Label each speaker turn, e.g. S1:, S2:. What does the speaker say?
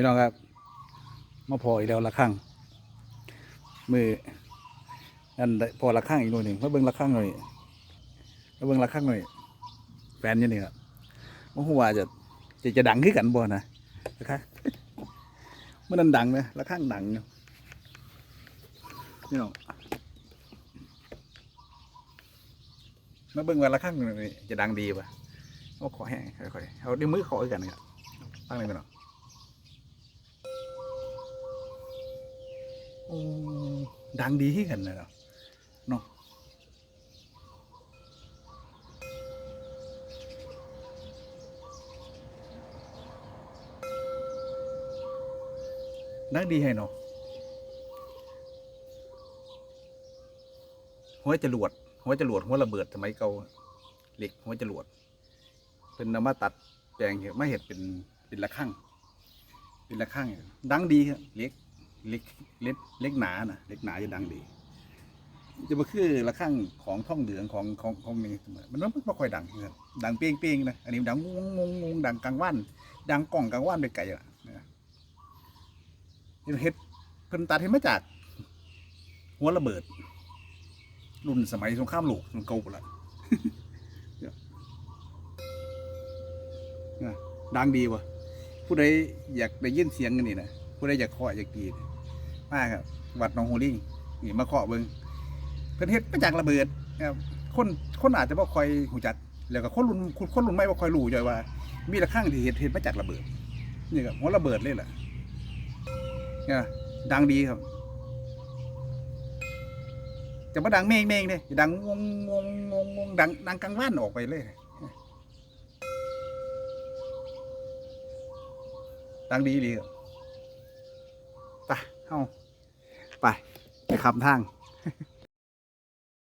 S1: พี่น้องครับมาพออีกแล้วละครั้งมือนั่นได้พอละครั้งอีกหน่อยหนึ่งมาเบิ่งละครั้งหน่อยมาเบิ่งละครั้งหน่อยแฟนยังนี่ครับว่าหัวจะจะจะดังขึ้นกันบ่นะนะครับมื่นั้นดังนะละครั้งดังอยู่พี่น้องมาเบิ่งว่าละครั้งหน่อยจะดังดีป่ะเอาขอแห้งค่อยๆเอาด้วยมือขออีกกันครับตั้งเลยพี่น้อง ดังดีที่กันเลยเนาะเนาะดังดีให้เนาะหัวจรวดหัวจรวดหัวระเบิดสมัยเก่าเหล็กหัวจรวดเป็นนำมาตัดแปลงเห็ดไมาเห็ดเป็นเป็นละข้างเป็นละข้างดังดีครับเหล็ก เล็กเล็กเล็กหนานะเล็กหนาจะดังดี จะมาคือระฆังของท่องเหลืองของของของนี้เสมอมันไม่ค่อยดังครับดังเปี้ยงเปี้ยงนะอันนี้ดังงงงงงดังกลางวัน ดังกล่องกลางวันไปไกลอะนะเฮ็ดเพิ่นตัดเห็นมาจาก หัวระเบิด รุ่นสมัยสงครามโลกสงเก่าปุ่นละเนี่ยนะดังดีวะผู้ใดอยากได้ยินเสียงกันนี่นะ ผู้ใดอยากเคาะอยากตีมากครับวัดน้องฮูลิ่งนี่มาเคาะเบิ้งเพิ่นเฮ็ดมาจากระเบิดครับคนคนอาจจะบ่ค่อยหูจักแล้วก็คนรุ่นคนรุ่นใหม่บ่ค่อยรู้จ้อยว่า มีระฆังที่เฮ็ดเฮ็ดมาจากระเบิด นี่ครับหัวระเบิดเลยล่ะเนี่ยดังดีครับจะมาดังเมงเมงเลยดังวงวงวงงดังดังกลางว่านออกไปเลยดังดีดีครับ เฮ้าไปไปคำทาง